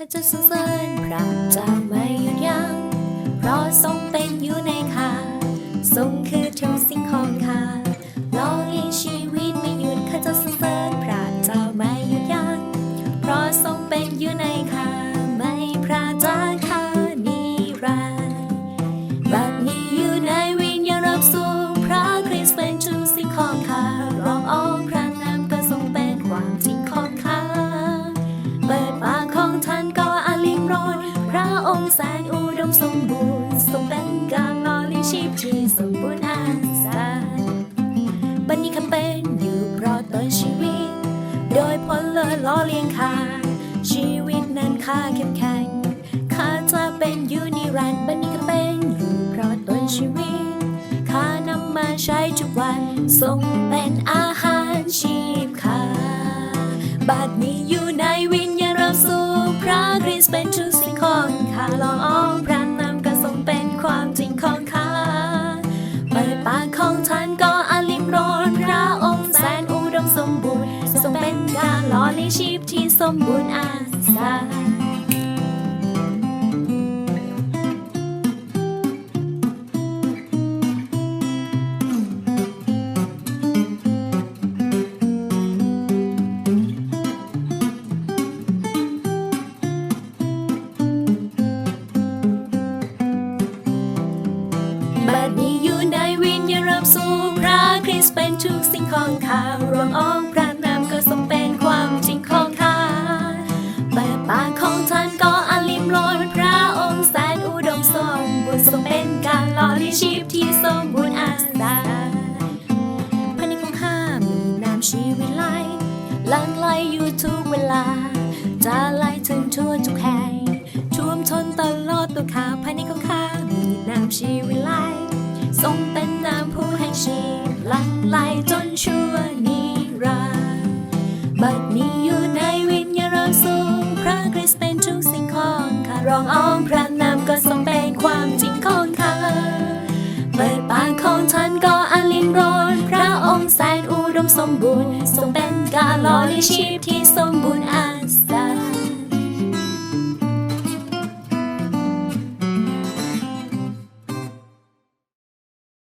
ข้าจะสรรเสริญพระเจ้าไม่หยุดยัง้งเพราะทรงเป็นอยู่ในข้าทรงคือทุกสิ่งของข้าล้อเลียงชีวิตไม่หยุดข้าจะสรรเสริญพระเจ้าไม่หยุดยัง้งเพราะทรงเป็นอยู่ในข้าไม่พระเจ้าข้านิรันดร์บัดนี้ แสนอุดมสมบูรณ์ทรงเป็นการหล่อเลี้ยงชีพที่สมบูรณ์อาสาบันนี้ข้าเป็นอยู่รอดต้นชีวิต โดยผลเลิศล้อเลี้ยงข้าชีวิตนั้นข้าเข้มแข็งข้าจะเป็นอยู่นิรันดร์บันนี้ข้าเป็นอยู่เพราะต้นชีวิตข้านำมาใช้ทุกวันทรงเป็นอาหารชีพข้าบัดนี้อยู่ ชีพที่สมบูรณ์อาสาบัดนี้อยู่ในวิญญาณสู่พระคริสต์เป็นทุกสิ่งของข้ารวงอ้องพระ จะไหลถึงทั่วทุกแห่งท่วมทนตลอดตัวข้าภายในของข้ามีน้ำชีวิไหลทรงเป็นน้ำผู้ให้ชีพหลั่งไหลจนชั่วนิรันดร์บัดนี้อยู่ในวิญญาณสูงพระคริสต์เป็นทุกสิ่งของข้ารองอ้อมพระนามก็ทรงเป็นความจริงของข้าเปิดปากของท่านก็อลิมรอนพระองค์แสนอุดมสมบูรณ์ทรงเป็นกาลอเลี้ยงชีพที่สมบูรณ์